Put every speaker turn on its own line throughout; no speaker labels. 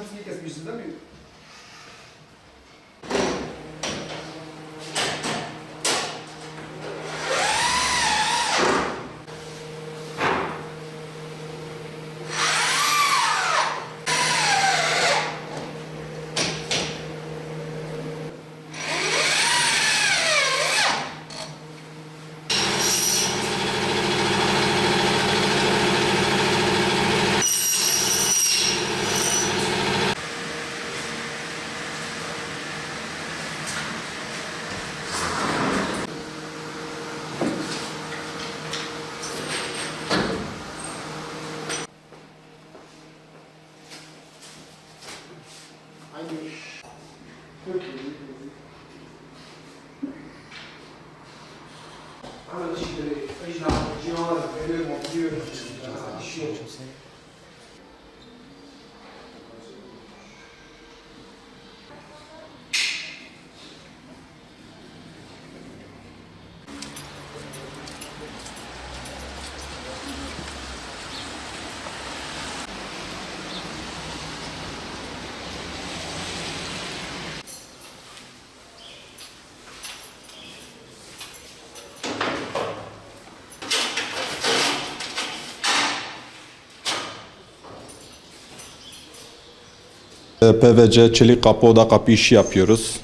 hepsini kesmişsiniz değil mi? Allora, decidere, originale, girone, vedere, montire,
scienza. PVC, çelik kapı, oda kapı işi yapıyoruz.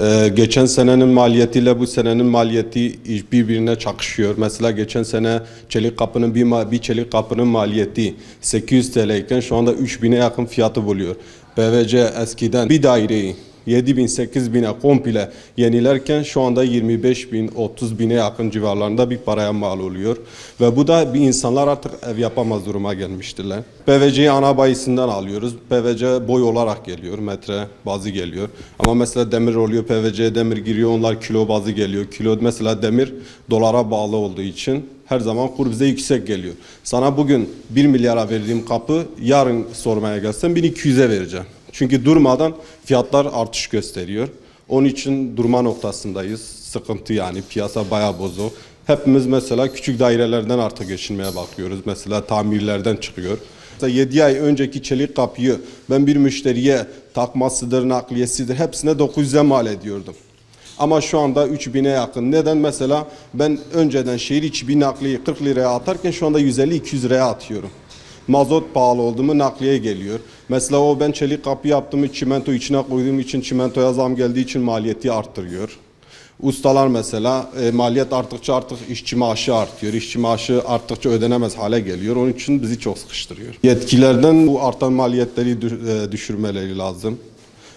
Ee, geçen senenin maliyetiyle bu senenin maliyeti birbirine çakışıyor. Mesela geçen sene çelik kapının bir, bir çelik kapının maliyeti 800 TL iken şu anda 3000'e yakın fiyatı buluyor. PVC eskiden bir daireyi 7 bin 8 bine komple yenilerken şu anda 25 bin 30 bine yakın civarlarında bir paraya mal oluyor. Ve bu da bir insanlar artık ev yapamaz duruma gelmiştirler. PVC'yi ana bayisinden alıyoruz. PVC boy olarak geliyor. Metre bazı geliyor. Ama mesela demir oluyor. PVC demir giriyor. Onlar kilo bazı geliyor. Kilo mesela demir dolara bağlı olduğu için her zaman kur bize yüksek geliyor. Sana bugün 1 milyara verdiğim kapı yarın sormaya gelsen 1200'e vereceğim. Çünkü durmadan fiyatlar artış gösteriyor. Onun için durma noktasındayız. Sıkıntı yani piyasa bayağı bozuk. Hepimiz mesela küçük dairelerden artık geçinmeye bakıyoruz. Mesela tamirlerden çıkıyor. Mesela 7 ay önceki çelik kapıyı ben bir müşteriye takmasıdır, nakliyesidir hepsine 900'e mal ediyordum. Ama şu anda 3000'e yakın. Neden? Mesela ben önceden şehir içi bir nakliyi 40 liraya atarken şu anda 150-200 liraya atıyorum. Mazot pahalı oldu mu nakliye geliyor. Mesela o ben çelik kapı yaptım çimento içine koyduğum için çimentoya zam geldiği için maliyeti arttırıyor. Ustalar mesela e, maliyet arttıkça artık işçi maaşı artıyor. İşçi maaşı arttıkça ödenemez hale geliyor. Onun için bizi çok sıkıştırıyor. Yetkilerden bu artan maliyetleri e, düşürmeleri lazım.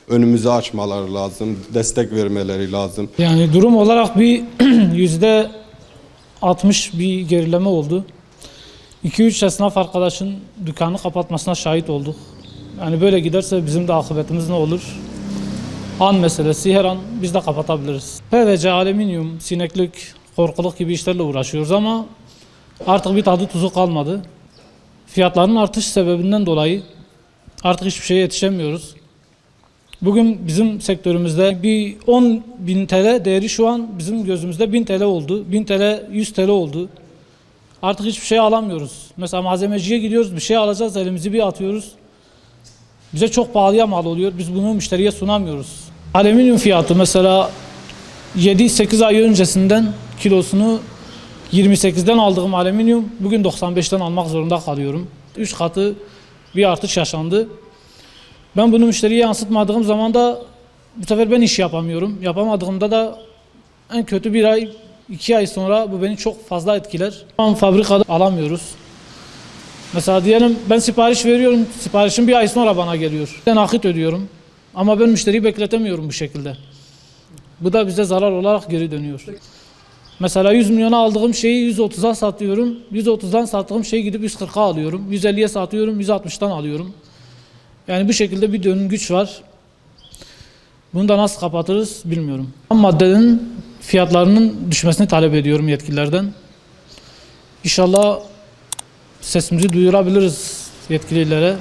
Önümüzü açmaları lazım. Destek vermeleri lazım.
Yani durum olarak bir yüzde 60 bir gerileme oldu. 2-3 esnaf arkadaşın dükkanı kapatmasına şahit olduk. Yani böyle giderse bizim de akıbetimiz ne olur? An meselesi her an biz de kapatabiliriz. PVC, alüminyum, sineklik, korkuluk gibi işlerle uğraşıyoruz ama artık bir tadı tuzu kalmadı. Fiyatların artış sebebinden dolayı artık hiçbir şeye yetişemiyoruz. Bugün bizim sektörümüzde bir 10 bin TL değeri şu an bizim gözümüzde 1000 TL oldu. 1000 TL 100 TL oldu. Artık hiçbir şey alamıyoruz. Mesela malzemeciye gidiyoruz bir şey alacağız elimizi bir atıyoruz. Bize çok pahalıya mal oluyor. Biz bunu müşteriye sunamıyoruz. Alüminyum fiyatı mesela 7-8 ay öncesinden kilosunu 28'den aldığım alüminyum bugün 95'ten almak zorunda kalıyorum. 3 katı bir artış yaşandı. Ben bunu müşteriye yansıtmadığım zaman da bu sefer ben iş yapamıyorum. Yapamadığımda da en kötü bir ay, iki ay sonra bu beni çok fazla etkiler. Şu an fabrikada alamıyoruz. Mesela diyelim ben sipariş veriyorum, siparişim bir ay sonra bana geliyor. Ben nakit ödüyorum ama ben müşteriyi bekletemiyorum bu şekilde. Bu da bize zarar olarak geri dönüyor. Mesela 100 milyona aldığım şeyi 130'a satıyorum. 130'dan sattığım şeyi gidip 140'a alıyorum. 150'ye satıyorum, 160'tan alıyorum. Yani bu şekilde bir döngüç var. Bunu da nasıl kapatırız bilmiyorum. Maddenin fiyatlarının düşmesini talep ediyorum yetkililerden. İnşallah sesimizi duyurabiliriz yetkililere.